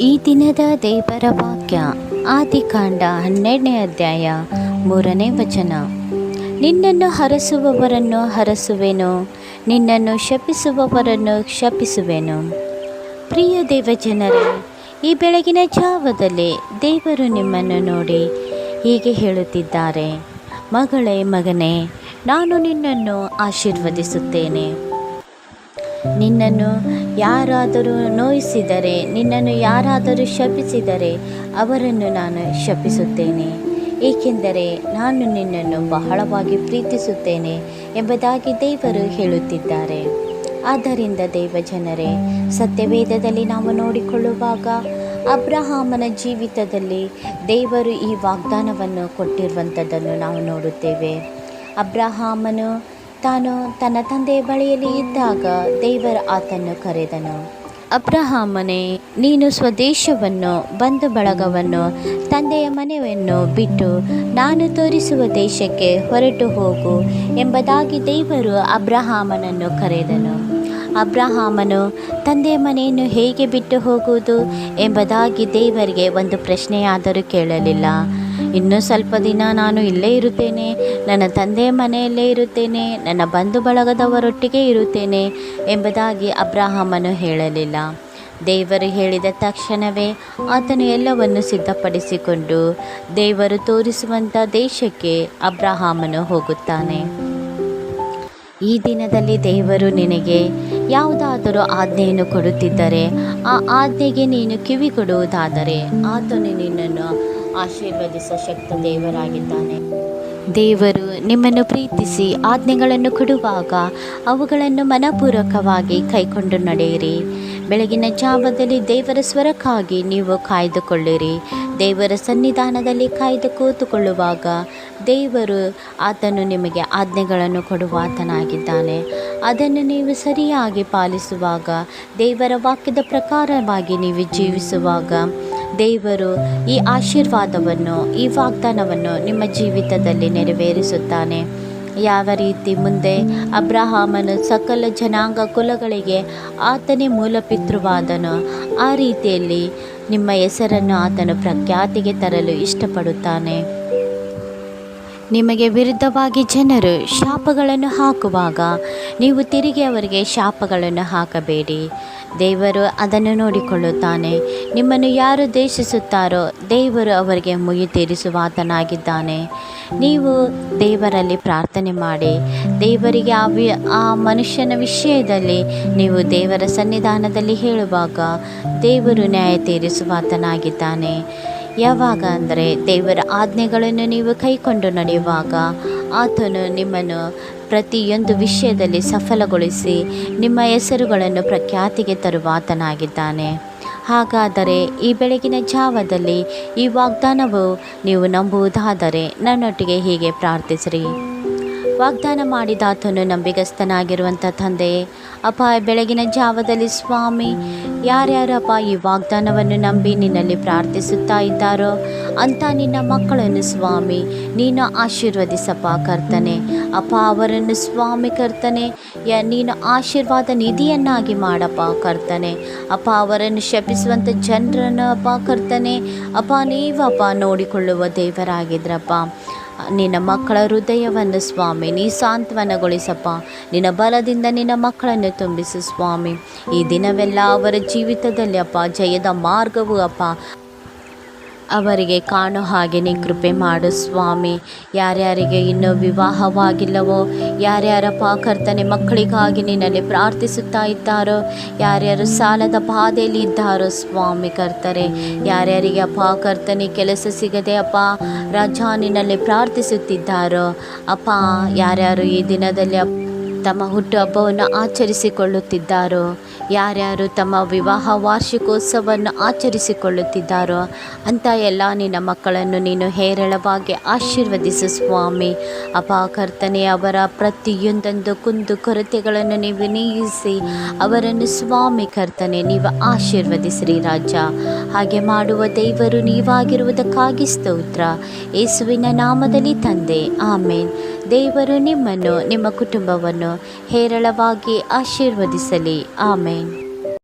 ಈ ದಿನದ ದೇವರ ವಾಕ್ಯ, ಆದಿಕಾಂಡ ಹನ್ನೆರಡನೇ ಅಧ್ಯಾಯ ಮೂರನೇ ವಚನ. ನಿನ್ನನ್ನು ಹರಸುವವರನ್ನು ಹರಸುವೆನು, ನಿನ್ನನ್ನು ಶಪಿಸುವವರನ್ನು ಶಪಿಸುವೆನು. ಪ್ರಿಯ ದೇವಜನರೇ, ಈ ಬೆಳಗಿನ ಜಾವದಲ್ಲಿ ದೇವರು ನಿಮ್ಮನ್ನು ನೋಡಿ ಹೀಗೆ ಹೇಳುತ್ತಿದ್ದಾರೆ, ಮಗಳೇ, ಮಗನೇ, ನಾನು ನಿನ್ನನ್ನು ಆಶೀರ್ವದಿಸುತ್ತೇನೆ. ನಿನ್ನನ್ನು ಯಾರಾದರೂ ನೋಯಿಸಿದರೆ, ನಿನ್ನನ್ನು ಯಾರಾದರೂ ಶಪಿಸಿದರೆ ಅವರನ್ನು ನಾನು ಶಪಿಸುತ್ತೇನೆ. ಏಕೆಂದರೆ ನಾನು ನಿನ್ನನ್ನು ಬಹಳವಾಗಿ ಪ್ರೀತಿಸುತ್ತೇನೆ ಎಂಬುದಾಗಿ ದೇವರು ಹೇಳುತ್ತಿದ್ದಾರೆ. ಆದ್ದರಿಂದ ದೇವಜನರೇ, ಸತ್ಯವೇದದಲ್ಲಿ ನಾವು ನೋಡಿಕೊಳ್ಳುವಾಗ ಅಬ್ರಹಾಮನ ಜೀವಿತದಲ್ಲಿ ದೇವರು ಈ ವಾಗ್ದಾನವನ್ನು ಕೊಟ್ಟಿರುವಂಥದ್ದನ್ನು ನಾವು ನೋಡುತ್ತೇವೆ. ಅಬ್ರಹಾಮನು ತಾನು ತನ್ನ ತಂದೆಯ ಬಳಿಯಲ್ಲಿ ಇದ್ದಾಗ ದೇವರ ಆತನ್ನು ಕರೆದನು. ಅಬ್ರಹಾಮನೇ, ನೀನು ಸ್ವದೇಶವನ್ನು ಬಂಧು ಬಳಗವನ್ನು, ತಂದೆಯ ಮನೆಯನ್ನು ಬಿಟ್ಟು ನಾನು ತೋರಿಸುವ ದೇಶಕ್ಕೆ ಹೊರಟು ಹೋಗು ಎಂಬುದಾಗಿ ದೇವರು ಅಬ್ರಹಾಮನನ್ನು ಕರೆದನು. ಅಬ್ರಹಾಮನು, ತಂದೆಯ ಮನೆಯನ್ನು ಹೇಗೆ ಬಿಟ್ಟು ಹೋಗುವುದು ಎಂಬುದಾಗಿ ದೇವರಿಗೆ ಒಂದು ಪ್ರಶ್ನೆಯಾದರೂ ಕೇಳಲಿಲ್ಲ. ಇನ್ನೂ ಸ್ವಲ್ಪ ದಿನ ನಾನು ಇಲ್ಲೇ ಇರುತ್ತೇನೆ. ನನ್ನ ತಂದೆಯ ಮನೆಯಲ್ಲೇ ಇರುತ್ತೇನೆ. ನನ್ನ ಬಂಧು ಬಳಗದವರೊಟ್ಟಿಗೆ ಇರುತ್ತೇನೆ ಎಂಬುದಾಗಿ ಅಬ್ರಾಹಮನು ಹೇಳಲಿಲ್ಲ. ದೇವರು ಹೇಳಿದ ತಕ್ಷಣವೇ ಆತನು ಎಲ್ಲವನ್ನು ಸಿದ್ಧಪಡಿಸಿಕೊಂಡು ದೇವರು ತೋರಿಸುವಂಥ ದೇಶಕ್ಕೆ ಅಬ್ರಹಾಮನು ಹೋಗುತ್ತಾನೆ. ಈ ದಿನದಲ್ಲಿ ದೇವರು ನಿನಗೆ ಯಾವುದಾದರೂ ಆಜ್ಞೆಯನ್ನು ಕೊಡುತ್ತಿದ್ದರೆ ಆ ಆಜ್ಞೆಗೆ ನೀನು ಕಿವಿ ಕೊಡುವುದಾದರೆ ಆತನು ನಿನ್ನನ್ನು ಆಶೀರ್ವದಿಸ ಶಕ್ತ ದೇವರಾಗಿದ್ದಾನೆ. ದೇವರು ನಿಮ್ಮನ್ನು ಪ್ರೀತಿಸಿ ಆಜ್ಞೆಗಳನ್ನು ಕೊಡುವಾಗ ಅವುಗಳನ್ನು ಮನಪೂರ್ವಕವಾಗಿ ಕೈಕೊಂಡು ನಡೆಯಿರಿ. ಬೆಳಗಿನ ಜಾವದಲ್ಲಿ ದೇವರ ಸ್ವರಕ್ಕಾಗಿ ನೀವು ಕಾಯ್ದುಕೊಳ್ಳಿರಿ. ದೇವರ ಸನ್ನಿಧಾನದಲ್ಲಿ ಕಾಯ್ದು ಕೂತುಕೊಳ್ಳುವಾಗ ದೇವರು ಆತನು ನಿಮಗೆ ಆಜ್ಞೆಗಳನ್ನು ಕೊಡುವ ಆತನಾಗಿದ್ದಾನೆ. ಅದನ್ನು ನೀವು ಸರಿಯಾಗಿ ಪಾಲಿಸುವಾಗ ದೇವರ ವಾಕ್ಯದ ಪ್ರಕಾರವಾಗಿ ನೀವು ಜೀವಿಸುವಾಗ ದೇವರು ಈ ಆಶೀರ್ವಾದವನ್ನು, ಈ ವಾಗ್ದಾನವನ್ನು ನಿಮ್ಮ ಜೀವಿತದಲ್ಲಿ ನೆರವೇರಿಸುತ್ತಾನೆ. ಯಾವ ರೀತಿ ಮುಂದೆ ಅಬ್ರಹಾಮನು ಸಕಲ ಜನಾಂಗ ಕುಲಗಳಿಗೆ ಆತನೇ ಮೂಲಪಿತೃವಾದನು, ಆ ರೀತಿಯಲ್ಲಿ ನಿಮ್ಮ ಹೆಸರನ್ನು ಆತನು ಪ್ರಖ್ಯಾತಿಗೆ ತರಲು ಇಷ್ಟಪಡುತ್ತಾನೆ. ನಿಮಗೆ ವಿರುದ್ಧವಾಗಿ ಜನರು ಶಾಪಗಳನ್ನು ಹಾಕುವಾಗ ನೀವು ತಿರುಗಿ ಅವರಿಗೆ ಶಾಪಗಳನ್ನು ಹಾಕಬೇಡಿ. ದೇವರು ಅದನ್ನು ನೋಡಿಕೊಳ್ಳುತ್ತಾನೆ. ನಿಮ್ಮನ್ನು ಯಾರು ದೇಶಿಸುತ್ತಾರೋ ದೇವರು ಅವರಿಗೆ ಮುಯಿ ತೀರಿಸುವಾತನಾಗಿದ್ದಾನೆ. ನೀವು ದೇವರಲ್ಲಿ ಪ್ರಾರ್ಥನೆ ಮಾಡಿ, ದೇವರಿಗೆ ಆ ವಿ ಆ ಮನುಷ್ಯನ ವಿಷಯದಲ್ಲಿ ನೀವು ದೇವರ ಸನ್ನಿಧಾನದಲ್ಲಿ ಹೇಳುವಾಗ ದೇವರು ನ್ಯಾಯ ತೀರಿಸುವಾತನಾಗಿದ್ದಾನೆ. ಯಾವಾಗ ಅಂದರೆ ದೇವರ ಆಜ್ಞೆಗಳನ್ನು ನೀವು ಕೈಕೊಂಡು ನಡೆಯುವಾಗ ಆತನು ನಿಮ್ಮನ್ನು ಪ್ರತಿಯೊಂದು ವಿಷಯದಲ್ಲಿ ಸಫಲಗೊಳಿಸಿ ನಿಮ್ಮ ಹೆಸರುಗಳನ್ನು ಪ್ರಖ್ಯಾತಿಗೆ ತರುವಾತನಾಗಿದ್ದಾನೆ ಹಾಗಾದರೆ ಈ ಬೆಳಗಿನ ಜಾವದಲ್ಲಿ ಈ ವಾಗ್ದಾನವು ನೀವು ನಂಬುವುದಾದರೆ ನನ್ನೊಟ್ಟಿಗೆ ಹೀಗೆ ಪ್ರಾರ್ಥಿಸಿರಿ. ವಾಗ್ದಾನ ಮಾಡಿದಾತನು ನಂಬಿಗಸ್ತನಾಗಿರುವಂಥ ತಂದೆ, ಅಪ್ಪ, ಬೆಳಗಿನ ಜಾವದಲ್ಲಿ ಸ್ವಾಮಿ ಯಾರ್ಯಾರಪ್ಪ ಈ ವಾಗ್ದಾನವನ್ನು ನಂಬಿ ನಿನ್ನಲ್ಲಿ ಪ್ರಾರ್ಥಿಸುತ್ತಾ ಇದ್ದಾರೋ ಅಂಥ ನಿನ್ನ ಮಕ್ಕಳನ್ನು ಸ್ವಾಮಿ, ನೀನು ಆಶೀರ್ವದಿಸಪ್ಪ ಕರ್ತನೆ. ಅಪ್ಪ, ಅವರನ್ನು ಸ್ವಾಮಿ ಕರ್ತನೆ, ಯ, ನೀನು ಆಶೀರ್ವಾದ ನಿಧಿಯನ್ನಾಗಿ ಮಾಡಪ್ಪ ಕರ್ತನೆ. ಅಪ್ಪ, ಅವರನ್ನು ಶಪಿಸುವಂಥ ಜನರನ್ನು ಅಪ್ಪ ಕರ್ತನೆ, ಅಪ್ಪ, ನೀವಪ್ಪ ನೋಡಿಕೊಳ್ಳುವ ದೇವರಾಗಿದ್ರಪ್ಪ. ನಿನ್ನ ಮಕ್ಕಳ ಹೃದಯವನ್ನು ಸ್ವಾಮಿ, ನೀ ಸಾಂತ್ವನಗೊಳಿಸಪ್ಪ. ನಿನ್ನ ಬಲದಿಂದ ನಿನ್ನ ಮಕ್ಕಳನ್ನು ತುಂಬಿಸು ಸ್ವಾಮಿ. ಈ ದಿನವೆಲ್ಲ ಅವರ ಜೀವಿತದಲ್ಲಿ ಅಪ್ಪ, ಜಯದ ಮಾರ್ಗವು ಅಪ್ಪ. ಅವರಿಗೆ ಕಾಣೋ ಹಾಗೆಯೇ ಕೃಪೆ ಮಾಡು ಸ್ವಾಮಿ. ಯಾರ್ಯಾರಿಗೆ ಇನ್ನೂ ವಿವಾಹವಾಗಿಲ್ಲವೋ, ಯಾರ್ಯಾರ ಪಾಕರ್ತನೆ ಮಕ್ಕಳಿಗಾಗಿ ನಿನ್ನಲ್ಲಿ ಪ್ರಾರ್ಥಿಸುತ್ತಾ ಇದ್ದಾರೋ, ಯಾರ್ಯಾರು ಸಾಲದ ಬಾಧೆಯಲ್ಲಿ ಇದ್ದಾರೋ ಸ್ವಾಮಿ ಕರ್ತರೆ, ಯಾರ್ಯಾರಿಗೆ ಅಪ್ಪ ಕರ್ತನೆ ಕೆಲಸ ಸಿಗದೆ ಅಪ್ಪ, ರಜಾ ನಿನ್ನಲ್ಲಿ ಪ್ರಾರ್ಥಿಸುತ್ತಿದ್ದಾರೋ, ಅಪ್ಪ, ಯಾರ್ಯಾರು ಈ ದಿನದಲ್ಲಿ ತಮ್ಮ ಹುಟ್ಟುಹಬ್ಬವನ್ನು ಆಚರಿಸಿಕೊಳ್ಳುತ್ತಿದ್ದಾರೋ ಯಾರ್ಯಾರು ತಮ್ಮ ವಿವಾಹ ವಾರ್ಷಿಕೋತ್ಸವವನ್ನು ಆಚರಿಸಿಕೊಳ್ಳುತ್ತಿದ್ದಾರೋ ಅಂತ ಎಲ್ಲ ನಿನ್ನ ಮಕ್ಕಳನ್ನು ನೀನು ಹೇರಳವಾಗಿ ಆಶೀರ್ವದಿಸು, ಸ್ವಾಮಿ. ಅಪಾಕರ್ತನೆ ಅವರ ಪ್ರತಿಯೊಂದೊಂದು ಕುಂದು ಕೊರತೆಗಳನ್ನು ನೀವು ನೀಗಿಸಿ, ಅವರನ್ನು ಸ್ವಾಮಿ ಕರ್ತನೆ, ನೀವು ಆಶೀರ್ವದಿಸಿರಿ ರಾಜ. ಹಾಗೆ ಮಾಡುವ ದೇವರು ನೀವಾಗಿರುವುದಕ್ಕಾಗಿ ಸ್ತೋತ್ರ. ಯೇಸುವಿನ ನಾಮದಲ್ಲಿ ತಂದೆ, ಆಮೇನ್. ದೇವರು ನಿಮ್ಮನ್ನು, ನಿಮ್ಮ ಕುಟುಂಬವನ್ನು ಹೇರಳವಾಗಿ ಆಶೀರ್ವದಿಸಲಿ ಆಮೇನ್